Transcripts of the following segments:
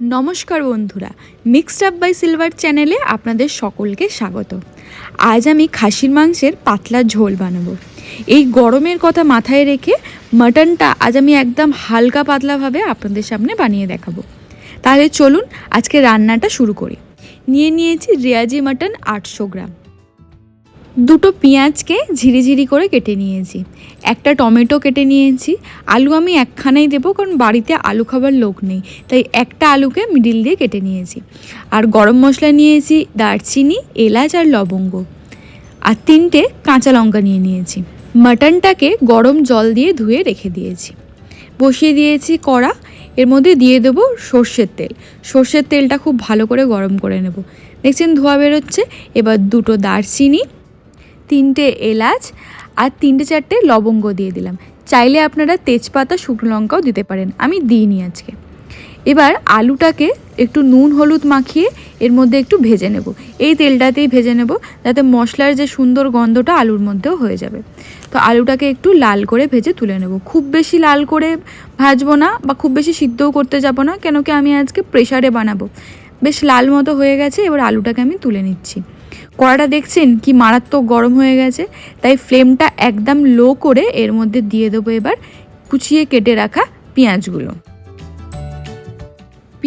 নমস্কার বন্ধুরা mixed up by silver চ্যানেলে আপনাদের সকলকে স্বাগত। আজ আমি খাসির মাংসের পাতলা ঝোল বানাবো। এই গরমের কথা মাথায় রেখে মাটনটা আজ আমি একদম হালকা পাতলাভাবে আপনাদের সামনে বানিয়ে দেখাবো। তাহলে চলুন আজকে রান্নাটা শুরু করি। নিয়ে নিয়েছি রেয়াজি মাটন আটশো গ্রাম। দুটো পেঁয়াজকে ঝিরিঝিরি করে কেটে নিয়েছি। একটা টমেটো কেটে নিয়েছি। আলু আমি একখানাই দেবো কারণ বাড়িতে আলু খাবার লোক নেই। তাই একটা আলুকে মিডিল দিয়ে কেটে নিয়েছি। আর গরম মশলা নিয়েছি দারচিনি, এলাচ আর লবঙ্গ। আর তিনটে কাঁচা লঙ্কা নিয়ে নিয়েছি। মাটনটাকে গরম জল দিয়ে ধুয়ে রেখে দিয়েছি। বসিয়ে দিয়েছি কড়া। এর মধ্যে দিয়ে দেবো সর্ষের তেল। সর্ষের তেলটা খুব ভালো করে গরম করে নেব। দেখছেন ধোয়া বেরোচ্ছে। এবার দুটো দারচিনি তিনটে এলাচ আর তিনটে চারটে লবঙ্গ দিয়ে দিলাম। চাইলে আপনারা তেজপাতা, শুকনো লঙ্কাও দিতে পারেন। আমি দিইনি আজকে। এবার আলুটাকে একটু নুন, হলুদ মাখিয়ে এর মধ্যে একটু ভেজে নেব। এই তেলটাতেই ভেজে নেব, যাতে মশলার যে সুন্দর গন্ধটা আলুর মধ্যেও হয়ে যাবে। তো আলুটাকে একটু লাল করে ভেজে তুলে নেব। খুব বেশি লাল করে ভাজবো না বা খুব বেশি সিদ্ধও করতে যাব না, কেন কি আমি আজকে প্রেশারে বানাবো। বেশ লাল মতো হয়ে গেছে, এবার আলুটাকে আমি তুলে নিচ্ছি। কড়াটা দেখছেন কি মারাত্মক গরম হয়ে গেছে, তাই ফ্লেমটা একদম লো করে এর মধ্যে দিয়ে দেবো এবার কুচিয়ে কেটে রাখা পেঁয়াজগুলো।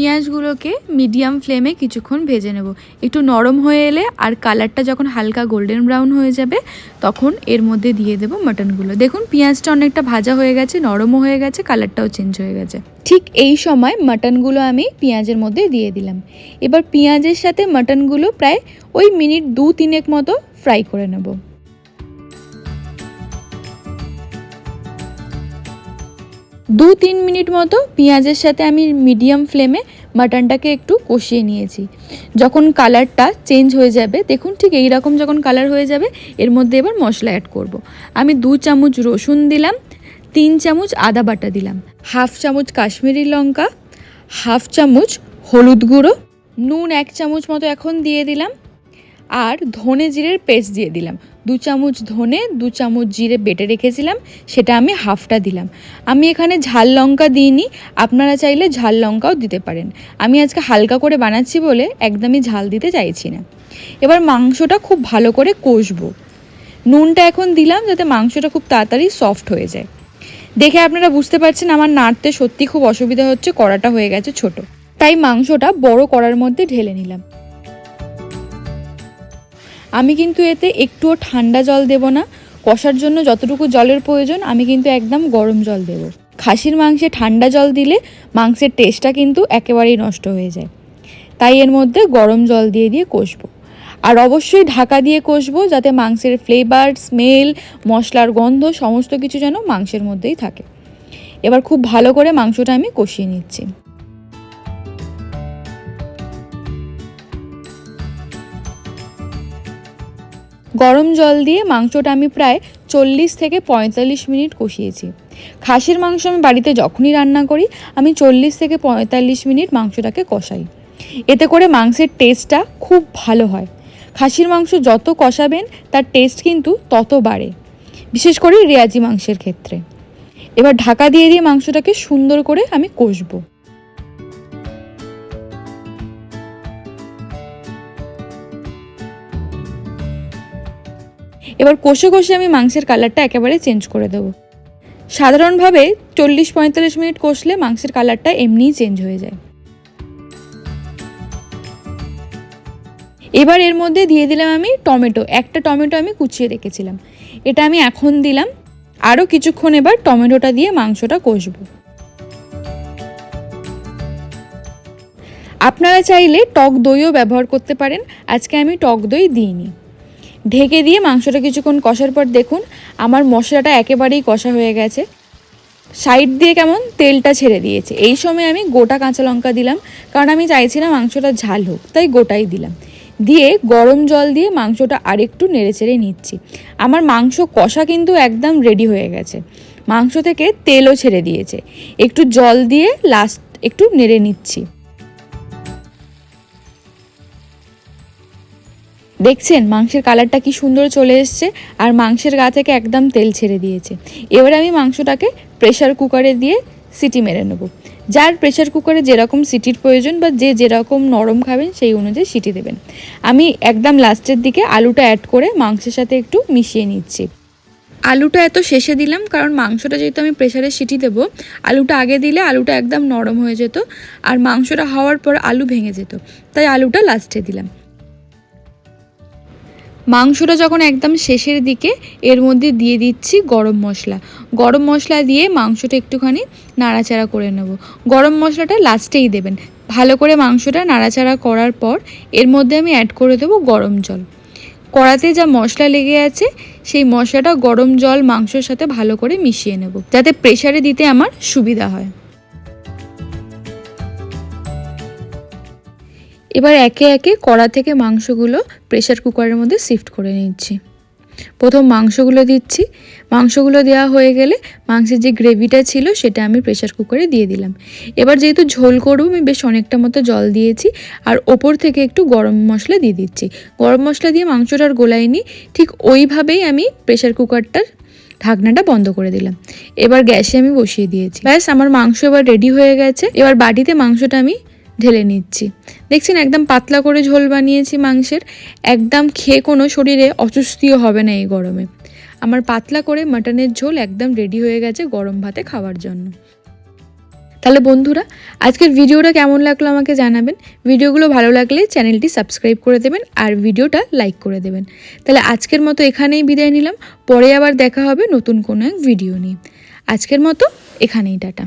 পেঁয়াজগুলোকে মিডিয়াম ফ্লেমে কিছুক্ষণ ভেজে নেব। একটু নরম হয়ে এলে আর কালারটা যখন হালকা গোল্ডেন ব্রাউন হয়ে যাবে, তখন এর মধ্যে দিয়ে দেবো মাটনগুলো। দেখুন, পেঁয়াজটা অনেকটা ভাজা হয়ে গেছে, নরমও হয়ে গেছে, কালারটাও চেঞ্জ হয়ে গেছে। ঠিক এই সময় মাটনগুলো আমি পেঁয়াজের মধ্যে দিয়ে দিলাম। এবার পেঁয়াজের সাথে মাটনগুলো প্রায় ওই মিনিট দু তিনেক মতো ফ্রাই করে নেব। দু তিন মিনিট মতো পেঁয়াজের সাথে আমি মিডিয়াম ফ্লেমে মাটনটাকে একটু কষিয়ে নিয়েছি যখন কালারটা চেঞ্জ হয়ে যাবে, দেখুন ঠিক এই রকম যখন কালার হয়ে যাবে, এর মধ্যে এবার মশলা অ্যাড করব। আমি দু চামচ রসুন দিলাম, তিন চামচ আদা বাটা দিলাম, হাফ চামচ কাশ্মীরি লঙ্কা, হাফ চামচ হলুদ গুঁড়ো, নুন এক চামচ মতো এখন দিয়ে দিলাম আর ধনে জিরের পেস্ট দিয়ে দিলাম। দু চামচ ধনে, দু চামচ জিরে বেটে রেখেছিলাম, সেটা আমি হাফটা দিলাম। আমি এখানে ঝাল লঙ্কা দিইনি, আপনারা চাইলে ঝাল লঙ্কাও দিতে পারেন। আমি আজকে হালকা করে বানাচ্ছি বলে একদমই ঝাল দিতে চাইছি না। এবার মাংসটা খুব ভালো করে কষবো। নুনটা এখন দিলাম যাতে মাংসটা খুব তাড়াতাড়ি সফট হয়ে যায়। দেখে আপনারা বুঝতে পারছেন আমার নাড়তে সত্যি খুব অসুবিধা হচ্ছে, কড়াটা হয়ে গেছে ছোট। তাই মাংসটা বড় কড়ার মধ্যে ঢেলে নিলাম। আমি কিন্তু এতে একটুও ঠান্ডা জল দেব না। কষার জন্য যতটুকু জলের প্রয়োজন, আমি কিন্তু একদম গরম জল দেব। খাসির মাংসে ঠান্ডা জল দিলে মাংসের টেস্টটা কিন্তু একেবারেই নষ্ট হয়ে যায়। তাই এর মধ্যে গরম জল দিয়ে দিয়ে কষবো। আর অবশ্যই ঢাকা দিয়ে কষবো যাতে মাংসের ফ্লেভার স্মেল মশলার গন্ধ, সমস্ত কিছু যেন মাংসের মধ্যেই থাকে। এবার খুব ভালো করে মাংসটা আমি কষিয়ে নিচ্ছি। গরম জল দিয়ে মাংসটা আমি প্রায় চল্লিশ থেকে পঁয়তাল্লিশ মিনিট কষিয়েছি। খাসির মাংস আমি বাড়িতে যখনই রান্না করি, আমি চল্লিশ থেকে পঁয়তাল্লিশ মিনিট মাংসটাকে কষাই। এতে করে মাংসের টেস্টটা খুব ভালো হয়। খাসির মাংস যত কষাবেন, তার টেস্ট কিন্তু তত বাড়ে, বিশেষ করে রেয়াজি মাংসের ক্ষেত্রে। এবার ঢাকা দিয়ে দিয়ে মাংসটাকে সুন্দর করে আমি কষবো। এবার কষে কষে আমি মাংসের কালারটা একেবারে চেঞ্জ করে দেবো। সাধারণভাবে চল্লিশ পঁয়তাল্লিশ মিনিট কষলে মাংসের কালারটা এমনিই চেঞ্জ হয়ে যায়। এবার এর মধ্যে দিয়ে দিলাম আমি টমেটো। একটা টমেটো আমি কুচিয়ে রেখেছিলাম। এটা আমি এখন দিলাম। আরও কিছুক্ষণ এবার টমেটোটা দিয়ে মাংসটা কষবো। আপনারা চাইলে টক দইও ব্যবহার করতে পারেন। আজকে আমি টক দই দিইনি। ঢেকে দিয়ে মাংসটা কিছুক্ষণ কষার পর দেখুন, আমার মশলাটা একেবারেই কষা হয়ে গেছে। সাইড দিয়ে কেমন তেলটা ছেড়ে দিয়েছে। এই সময় আমি গোটা কাঁচা লঙ্কা দিলাম, কারণ আমি চাইছি না মাংসটা ঝাল হোক, তাই গোটাই দিলাম। দিয়ে গরম জল দিয়ে মাংসটা আরেকটু নেড়ে চেড়ে নিচ্ছি। আমার মাংস কষা কিন্তু একদম রেডি হয়ে গেছে। মাংস থেকে তেলও ছেড়ে দিয়েছে। একটু জল দিয়ে লাস্ট একটু নেড়ে নিচ্ছি। দেখছেন, মাংসের কালারটা কি সুন্দর চলে এসছে আর মাংসের গা থেকে একদম তেল ছেড়ে দিয়েছে। এবার আমি মাংসটাকে প্রেশার কুকারে দিয়ে সিটি মেরে নেব। যার প্রেশার কুকারে যেরকম সিটির প্রয়োজন বা যে যেরকম নরম খাবেন, সেই অনুযায়ী সিটি দেবেন। আমি একদম লাস্টের দিকে আলুটা অ্যাড করে মাংসের সাথে একটু মিশিয়ে নিচ্ছি। আলুটা এত শেষে দিলাম, কারণ মাংসটা যেহেতু আমি প্রেশারে সিটি দেবো, আলুটা আগে দিলে আলুটা একদম নরম হয়ে যেত আর মাংসটা হওয়ার পর আলু ভেঙে যেত। তাই আলুটা লাস্টে দিলাম। মাংসটা যখন একদম শেষের দিকে এর মধ্যে দিয়ে দিচ্ছি গরম মশলা। গরম মশলা দিয়ে মাংসটা একটুখানি নাড়াচাড়া করে নেব। গরম মশলাটা লাস্টেই দেবেন। ভালো করে মাংসটা নাড়াচাড়া করার পর এর মধ্যে আমি অ্যাড করে দেবো গরম জল। কড়াতে যা মশলা লেগে আছে, সেই মশলাটা গরম জল মাংসের সাথে ভালো করে মিশিয়ে নেব। যাতে প্রেসারে দিতে আমার সুবিধা হয়। এবার একে একে কড়া থেকে মাংসগুলো প্রেশার কুকারের মধ্যে শিফট করে নিচ্ছি। প্রথম মাংসগুলো দিচ্ছি। মাংসগুলো দেওয়া হয়ে গেলে মাংসের যে গ্রেভিটা ছিল সেটা আমি প্রেশার কুকারে দিয়ে দিলাম। এবার যেহেতু ঝোল করব, আমি বেশ অনেকটা মতো জল দিয়েছি আর ওপর থেকে একটু গরম মশলা দিয়ে দিচ্ছি। গরম মশলা দিয়ে মাংসটা আর গোলাইনি ঠিক ওইভাবেই আমি প্রেশার কুকারটার ঢাকনাটা বন্ধ করে দিলাম। এবার গ্যাসে আমি বসিয়ে দিয়েছি। ব্যাস, আমার মাংস এবার রেডি হয়ে গেছে। এবার বাটিতে মাংসটা আমি ঢেলে নিচ্ছি। দেখছেন, একদম পাতলা করে ঝোল বানিয়েছি মাংসের, একদম খেয়ে কোনো শরীরে অস্বস্তিও হবে না এই গরমে। আমার পাতলা করে মাটনের ঝোল একদম রেডি হয়ে গেছে গরম ভাতে খাওয়ার জন্য। তাহলে বন্ধুরা, আজকের ভিডিওটা কেমন লাগল আমাকে জানাবেন। ভিডিওগুলো ভালো লাগলে চ্যানেলটি সাবস্ক্রাইব করে দেবেন আর ভিডিওটা লাইক করে দেবেন। তাহলে আজকের মতো এখানেই বিদায় নিলাম। পরে আবার দেখা হবে নতুন কোনো এক ভিডিও নিয়ে। আজকের মতো এখানেই, টাটা।